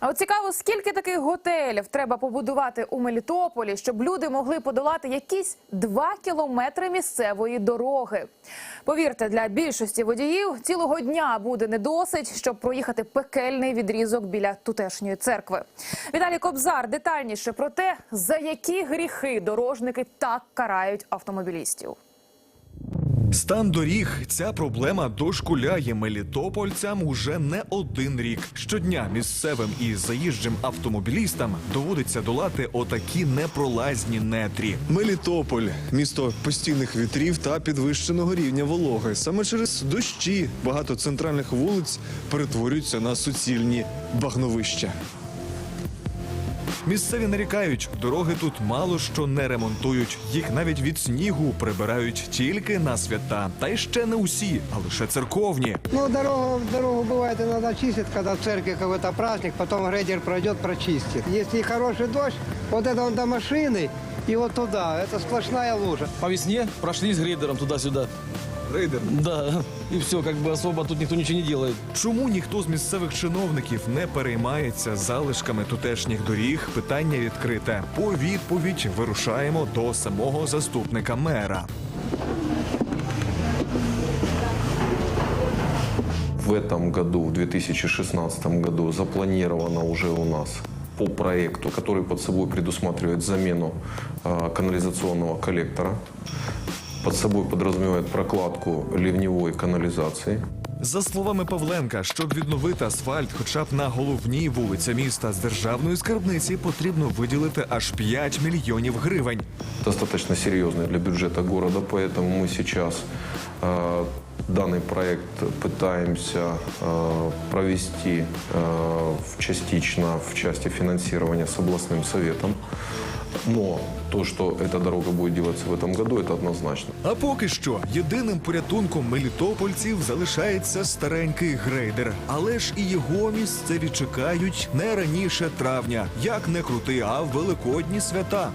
А от цікаво, скільки таких готелів треба побудувати у Мелітополі, щоб люди могли подолати якісь два кілометри місцевої дороги. Повірте, для більшості водіїв цілого дня буде недосить, щоб проїхати пекельний відрізок біля тутешньої церкви. Віталій Кобзар детальніше про те, за які гріхи дорожники так карають автомобілістів. Стан доріг ця проблема дошкуляє мелітопольцям уже не один рік. Щодня місцевим і заїжджим автомобілістам доводиться долати отакі непролазні нетрі. Мелітополь місто постійних вітрів та підвищеного рівня вологи. Саме через дощі багато центральних вулиць перетворюються на суцільні багновища. Місцеві нарікають, дороги тут мало що не ремонтують. Їх навіть від снігу прибирають тільки на свята. Та й ще не усі, а лише церковні. Ну, дорогу, дорогу бывает иногда чистят, когда в церкви какой-то праздник, потом грейдер пройдет, прочистит. Если хороший дождь, вот это он до машины и вот туда, это сплошная лужа. По весне прошли с грейдером туда-сюда. Грейдер? Да. И все, как бы особо тут никто ничего не делает. Чому ніхто з місцевих чиновників не переймається залишками тутешніх доріг? Питання відкрите. По відповідь вирушаємо до самого заступника мера. В этом году, в 2016 году, запланировано уже у нас по проекту, который под собой предусматривает замену канализационного коллектора, под собой подразумевает прокладку ливневой канализации. За словами Павленка, щоб відновити асфальт, хоча б на головній вулиці міста з державної скарбниці потрібно виділити аж 5 мільйонів гривень. достаточно серьезный для бюджета города, поэтому мы сейчас э, данный проект пытаемся э, провести э, в- частично в части финансирования с областным советом. Но то, что эта дорога будет делаться в этом году, это однозначно. А поки що єдиним порятунком мелітопольців залишається старенький грейдер. Але ж і його місцеві чекають не раніше травня, як не крути, а в великодні свята.